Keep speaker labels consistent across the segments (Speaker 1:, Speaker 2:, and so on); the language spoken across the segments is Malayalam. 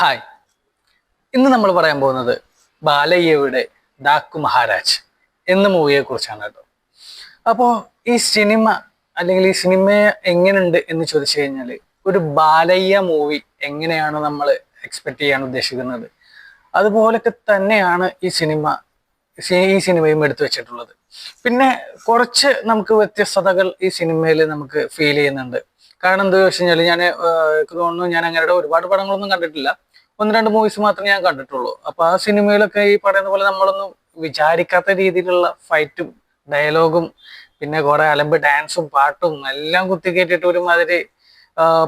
Speaker 1: ഹായ് ഇന്ന് നമ്മൾ പറയാൻ പോകുന്നത് ബാലയ്യയുടെ ഡാക്കു മഹാരാജ് എന്ന മൂവിയെ കുറിച്ചാണ് കേട്ടോ. അപ്പോൾ ഈ സിനിമ അല്ലെങ്കിൽ ഈ സിനിമ എങ്ങനെയുണ്ട് എന്ന് ചോദിച്ചു കഴിഞ്ഞാൽ ഒരു ബാലയ്യ മൂവി എങ്ങനെയാണ് നമ്മൾ എക്സ്പെക്ട് ചെയ്യാൻ ഉദ്ദേശിക്കുന്നത്? അതുപോലൊക്കെ തന്നെയാണ് ഈ സിനിമ ഈ സിനിമയും എടുത്തു വെച്ചിട്ടുള്ളത്. പിന്നെ കുറച്ച് നമുക്ക് വ്യത്യസ്തതകൾ ഈ സിനിമയിൽ നമുക്ക് ഫീൽ ചെയ്യുന്നുണ്ട്. കാരണം എന്താ വെച്ച് കഴിഞ്ഞാൽ ഞാൻ തോന്നുന്നു ഞാൻ അങ്ങനെ ഒരുപാട് പടങ്ങളൊന്നും കണ്ടിട്ടില്ല. ഒന്ന് രണ്ട് മൂവീസ് മാത്രമേ ഞാൻ കണ്ടിട്ടുള്ളൂ. അപ്പൊ ആ സിനിമയിലൊക്കെ ഈ പറയുന്ന പോലെ നമ്മളൊന്നും വിചാരിക്കാത്ത രീതിയിലുള്ള ഫൈറ്റും ഡയലോഗും പിന്നെ കുറെ അലമ്പ് ഡാൻസും പാട്ടും എല്ലാം കുത്തിക്കേറ്റിട്ട് ഒരു മാതിരി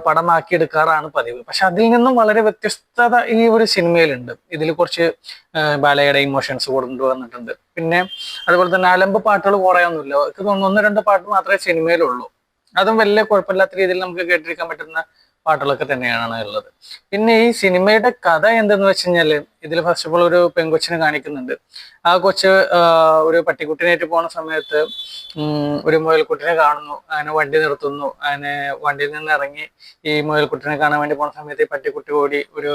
Speaker 1: പടമാക്കി എടുക്കാറാണ് പതിവ്. പക്ഷെ അതിൽ നിന്നും വളരെ വ്യത്യസ്തത ഈ ഒരു സിനിമയിലുണ്ട് ഇതിൽ കുറച്ച് ബാലയുടെ ഇമോഷൻസ് കൊണ്ടുവന്നിട്ടുണ്ട്. പിന്നെ അതുപോലെ തന്നെ അലമ്പ് പാട്ടുകൾ കുറെ ഒന്നുമില്ല ഒന്ന് രണ്ട് പാട്ട് മാത്രമേ സിനിമയിലുള്ളൂ അതും വലിയ കുഴപ്പമില്ലാത്ത രീതിയിൽ നമുക്ക് കേട്ടിരിക്കാൻ പറ്റുന്ന പാട്ടുകളൊക്കെ തന്നെയാണ് ഉള്ളത്. പിന്നെ ഈ സിനിമയുടെ കഥ എന്തെന്ന് വെച്ച് കഴിഞ്ഞാൽ ഇതിൽ ഫസ്റ്റ് ഓഫ് ഓൾ ഒരു പെൺകൊച്ചിനെ കാണിക്കുന്നുണ്ട്. ആ കൊച്ച് ഒരു പട്ടിക്കുട്ടിനായിട്ട് പോണ സമയത്ത് ഒരു മുയൽക്കുട്ടിനെ കാണുന്നു. അതിനെ വണ്ടി നിർത്തുന്നു. അതിനെ വണ്ടിയിൽ നിന്ന് ഇറങ്ങി ഈ മുയൽക്കുട്ടിനെ കാണാൻ വേണ്ടി പോണ സമയത്ത് ഈ പട്ടിക്കുട്ടി ഓടി ഒരു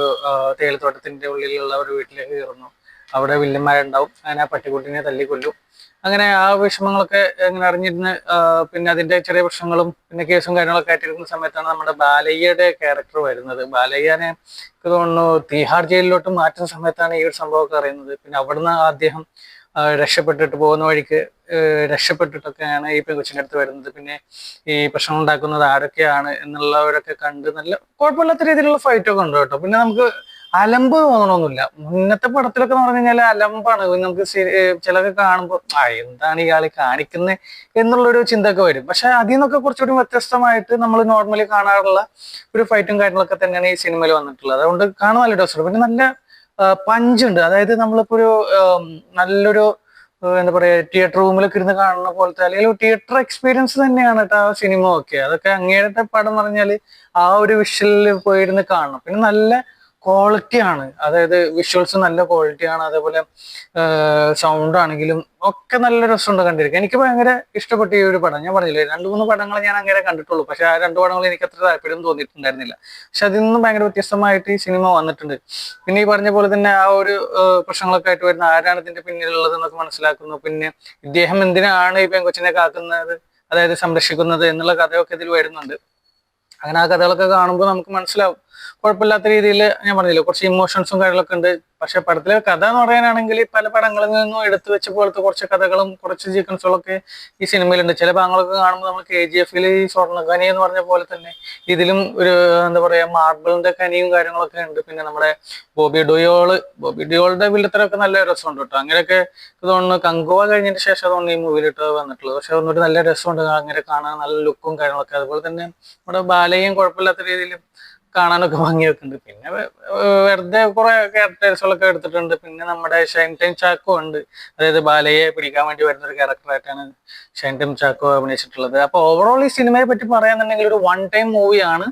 Speaker 1: തേയിലത്തോട്ടത്തിന്റെ ഉള്ളിലുള്ള ഒരു വീട്ടിലേക്ക് കയറുന്നു. അവിടെ വില്ലന്മാരുണ്ടാവും. അങ്ങനെ ആ പട്ടിക്കുട്ടിനെ തല്ലിക്കൊല്ലും. അങ്ങനെ ആ വിഷമങ്ങളൊക്കെ ഇങ്ങനെ അറിഞ്ഞിരുന്ന് പിന്നെ അതിന്റെ ചെറിയ പ്രശ്നങ്ങളും പിന്നെ കേസും കാര്യങ്ങളൊക്കെ ആയിട്ടിരിക്കുന്ന സമയത്താണ് നമ്മുടെ ബാലയ്യയുടെ ക്യാരക്ടർ വരുന്നത്. ബാലയ്യനെ എനിക്ക് തോന്നുന്നു തീഹാർ ജയിലിലോട്ട് മാറ്റുന്ന സമയത്താണ് ഈ ഒരു സംഭവമൊക്കെ അറിയുന്നത്. പിന്നെ അവിടുന്ന് അദ്ദേഹം രക്ഷപ്പെട്ടിട്ട് പോകുന്ന വഴിക്ക് രക്ഷപ്പെട്ടിട്ടൊക്കെയാണ് ഈ പെൺകൊച്ചിന്റെ അടുത്ത് വരുന്നത്. പിന്നെ ഈ പ്രശ്നം ഉണ്ടാക്കുന്നത് ആരൊക്കെയാണ് എന്നുള്ളവരൊക്കെ കണ്ട് നല്ല കുഴപ്പമില്ലാത്ത രീതിയിലുള്ള ഫൈറ്റൊക്കെ ഉണ്ട് കേട്ടോ. പിന്നെ നമുക്ക് അലമ്പ് തോന്നണമൊന്നുമില്ല മുന്നത്തെ പടത്തിലൊക്കെ എന്ന് പറഞ്ഞു കഴിഞ്ഞാൽ അലമ്പാണ്. നമുക്ക് ചിലൊക്കെ കാണുമ്പോൾ ആ എന്താണ് ഇയാൾ കാണിക്കുന്നത് എന്നുള്ളൊരു ചിന്തയൊക്കെ വരും. പക്ഷെ അതിൽ നിന്നൊക്കെ കുറച്ചുകൂടി വ്യത്യസ്തമായിട്ട് നമ്മൾ നോർമലി കാണാറുള്ള ഒരു ഫൈറ്റും കാര്യങ്ങളൊക്കെ തന്നെയാണ് ഈ സിനിമയിൽ വന്നിട്ടുള്ളത്. അതുകൊണ്ട് കാണാൻ നല്ല രസമുണ്ട് പിന്നെ നല്ല പഞ്ചുണ്ട് അതായത് നമ്മളിപ്പോ ഒരു നല്ലൊരു എന്താ പറയാ തിയേറ്റർ റൂമിലൊക്കെ ഇരുന്ന് കാണുന്ന പോലത്തെ അല്ലെങ്കിൽ തിയേറ്റർ എക്സ്പീരിയൻസ് തന്നെയാണ് കേട്ടോ ആ സിനിമ ഒക്കെ. അതൊക്കെ അങ്ങേരത്തെ പടം എന്ന് പറഞ്ഞാൽ ആ ഒരു വിഷലിൽ പോയിരുന്ന് കാണണം. പിന്നെ നല്ല ക്വാളിറ്റി ആണ്. അതായത് വിഷ്വൽസ് നല്ല ക്വാളിറ്റി ആണ്. അതേപോലെ സൗണ്ട് ആണെങ്കിലും ഒക്കെ നല്ല രസമുണ്ട് കണ്ടിരിക്കുക എനിക്ക് ഭയങ്കര ഇഷ്ടപ്പെട്ട ഈ ഒരു പടം. ഞാൻ പറഞ്ഞില്ലേ രണ്ട് മൂന്ന് പടങ്ങൾ ഞാൻ അങ്ങനെ കണ്ടിട്ടുള്ളൂ. പക്ഷെ ആ രണ്ട് പടങ്ങൾ എനിക്ക് അത്ര താല്പര്യം തോന്നിയിട്ടുണ്ടായിരുന്നില്ല. പക്ഷെ അതിൽ നിന്നും ഭയങ്കര വ്യത്യസ്തമായിട്ട് ഈ സിനിമ വന്നിട്ടുണ്ട്. പിന്നെ ഈ പറഞ്ഞ പോലെ തന്നെ ആ ഒരു പ്രശ്നങ്ങളൊക്കെ ആയിട്ട് വരുന്ന ആരാണ് ഇതിന്റെ പിന്നിലുള്ളത് എന്നൊക്കെ മനസ്സിലാക്കുന്നു. പിന്നെ ഇദ്ദേഹം എന്തിനാണ് ഈ പെൺകൊച്ചിനെ കാക്കുന്നത് അതായത് സംരക്ഷിക്കുന്നത് എന്നുള്ള കഥയൊക്കെ ഇതിൽ വരുന്നുണ്ട്. അങ്ങനെ ആ കഥകളൊക്കെ കാണുമ്പോൾ നമുക്ക് മനസ്സിലാവും. കുഴപ്പമില്ലാത്ത രീതിയിൽ ഞാൻ പറഞ്ഞില്ല കുറച്ച് ഇമോഷൻസും കാര്യങ്ങളൊക്കെ ഉണ്ട്. പക്ഷെ പടത്തിലെ കഥ എന്ന് പറയാനാണെങ്കിൽ പല പടങ്ങളിൽ നിന്നും എടുത്തു വെച്ച പോലത്തെ കുറച്ച് കഥകളും കുറച്ച് സീക്വൻസുകളൊക്കെ ഈ സിനിമയിലുണ്ട്. ചില ഭാഗങ്ങളൊക്കെ കാണുമ്പോൾ നമ്മൾ കെ ജി എഫിൽ ഈ സ്വർണഖനി എന്ന് പറഞ്ഞ പോലെ തന്നെ ഇതിലും ഒരു എന്താ പറയാ മാർബിളിന്റെ കനിയും കാര്യങ്ങളൊക്കെ ഉണ്ട്. പിന്നെ നമ്മുടെ ബോബി ഡുയോൾ ബോബി ഡുയോളുടെ വില്ലത്തരൊക്കെ നല്ല രസമുണ്ട് കേട്ടോ. അങ്ങനെയൊക്കെ തോന്നുന്നു കങ്കുവ കഴിഞ്ഞതിന് ശേഷം തോന്നുന്നു ഈ മൂവിയിലിട്ട് വന്നിട്ടുള്ളത്. പക്ഷെ ഒന്നൊരു നല്ല രസമുണ്ട്. അങ്ങനെ കാണാൻ നല്ല ലുക്കും കാര്യങ്ങളൊക്കെ. അതുപോലെ തന്നെ നമ്മുടെ ബാലയും കുഴപ്പമില്ലാത്ത രീതിയിൽ കാണാനൊക്കെ ഭംഗിയൊക്കെ ഉണ്ട് പിന്നെ വെറുതെ കുറെ ക്യാരക്ടേഴ്സുകളൊക്കെ എടുത്തിട്ടുണ്ട്. പിന്നെ നമ്മുടെ ഷൈൻ ടൈം ചാക്കോ ഉണ്ട്. അതായത് ബാലയെ പിടിക്കാൻ വേണ്ടി വരുന്ന ഒരു ക്യാരക്ടറായിട്ടാണ് ഷൈൻ ടൈം ചാക്കോ അഭിനയിച്ചിട്ടുള്ളത്. അപ്പൊ ഓവറോൾ ഈ സിനിമയെ പറ്റി പറയാന്നുണ്ടെങ്കിൽ ഒരു വൺ ടൈം മൂവിയാണ്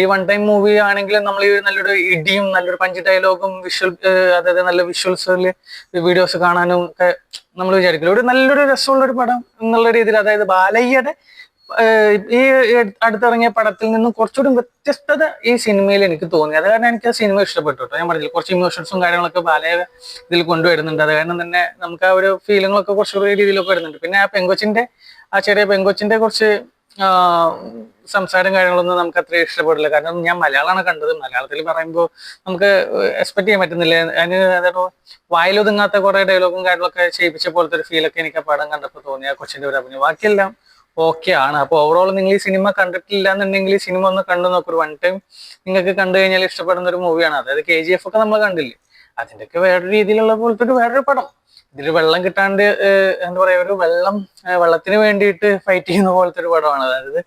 Speaker 1: ഈ വൺ ടൈം മൂവി ആണെങ്കിൽ നമ്മൾ ഈ നല്ലൊരു ഇടിയും നല്ലൊരു പഞ്ച് ഡയലോഗും വിഷ്വൽ അതായത് നല്ല വിഷ്വൽസിൽ വീഡിയോസ് കാണാനും ഒക്കെ നമ്മൾ വിചാരിക്കില്ല? ഒരു നല്ലൊരു രസമുള്ള ഒരു പടം എന്നുള്ള രീതിയിൽ അതായത് ബാലയ്യയുടെ ഈ അടുത്തിറങ്ങിയ പടത്തിൽ നിന്നും കുറച്ചുകൂടി വ്യത്യസ്തത ഈ സിനിമയിൽ എനിക്ക് തോന്നി. അത് കാരണം എനിക്ക് ആ സിനിമ ഇഷ്ടപ്പെട്ടു ഞാൻ പറഞ്ഞില്ല കുറച്ച് ഇമോഷൻസും കാര്യങ്ങളൊക്കെ ബാലയ ഇതിൽ കൊണ്ടുവരുന്നുണ്ട്. അത് കാരണം തന്നെ നമുക്ക് ആ ഒരു ഫീലിങ്ങളൊക്കെ കുറച്ചുകൂടി രീതിയിലൊക്കെ വരുന്നുണ്ട്. പിന്നെ ആ പെങ്കൊച്ചിന്റെ ആ ചെറിയ പെങ്കൊച്ചിന്റെ കുറച്ച് സംസാരം കാര്യങ്ങളൊന്നും നമുക്ക് അത്ര ഇഷ്ടപ്പെടില്ല. കാരണം ഞാൻ മലയാളമാണ് കണ്ടത്. മലയാളത്തിൽ പറയുമ്പോൾ നമുക്ക് എക്സ്പെക്ട് ചെയ്യാൻ പറ്റുന്നില്ല. അതിന് അതായത് വായിലൊതുങ്ങാത്ത കുറെ ഡയലോഗും കാര്യങ്ങളൊക്കെ ചെയ്യിപ്പിച്ച പോലത്തെ ഒരു ഫീലൊക്കെ എനിക്ക് ആ പടം കണ്ടപ്പോൾ തോന്നി. ആ കൊച്ചിന്റെ ഒരു അഭിനയം. ബാക്കിയെല്ലാം ഓക്കെ ആണ്. അപ്പൊ ഓവറോൾ നിങ്ങൾ ഈ സിനിമ കണ്ടിട്ടില്ല എന്നുണ്ടെങ്കിൽ ഈ സിനിമ ഒന്ന് കണ്ടു നോക്കും. ഒരു വൺ ടൈം നിങ്ങൾക്ക് കണ്ടു കഴിഞ്ഞാൽ ഇഷ്ടപ്പെടുന്ന ഒരു മൂവിയാണ് അതായത് കെ ജി എഫ് ഒക്കെ നമ്മൾ കണ്ടില്ലേ? അതിന്റെയൊക്കെ വേറൊരു രീതിയിലുള്ള പോലത്തെ ഒരു വേറൊരു പടം. ഇതിൽ വെള്ളം കിട്ടാണ്ട് എന്താ പറയാ ഒരു വെള്ളം വെള്ളത്തിന് വേണ്ടിയിട്ട് ഫൈറ്റ് ചെയ്യുന്ന പോലത്തെ ഒരു പടമാണ്. അതായത്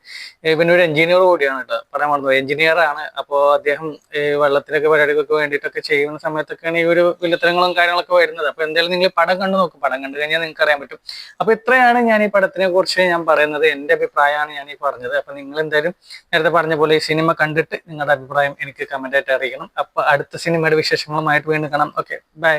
Speaker 1: പിന്നെ ഒരു എഞ്ചിനീയർ കൂടിയാണ് കേട്ടോ. പറയാൻ മറന്നു എഞ്ചിനീയർ ആണ്. അപ്പോൾ അദ്ദേഹം ഈ വെള്ളത്തിലൊക്കെ പരിപാടികൾക്ക് വേണ്ടിയിട്ടൊക്കെ ചെയ്യുന്ന സമയത്തൊക്കെയാണ് ഈ ഒരു വില്ലത്തരങ്ങളും കാര്യങ്ങളൊക്കെ വരുന്നത്. അപ്പൊ എന്തായാലും നിങ്ങൾ പടം കണ്ടു നോക്കും. പടം കണ്ടു കഴിഞ്ഞാൽ നിങ്ങൾക്ക് അറിയാൻ പറ്റും. അപ്പൊ ഇത്രയാണ് ഞാൻ ഈ പടത്തിനെ കുറിച്ച് ഞാൻ പറയുന്നത്. എന്റെ അഭിപ്രായമാണ് ഞാൻ ഈ പറഞ്ഞത്. അപ്പൊ നിങ്ങൾ എന്തായാലും നേരത്തെ പറഞ്ഞ പോലെ ഈ സിനിമ കണ്ടിട്ട് നിങ്ങളുടെ അഭിപ്രായം എനിക്ക് കമന്റ് ആയിട്ട് അറിയിക്കണം. അപ്പൊ അടുത്ത സിനിമയുടെ വിശേഷങ്ങളുമായിട്ട് വീണ്ടും കാണാം. Okay bye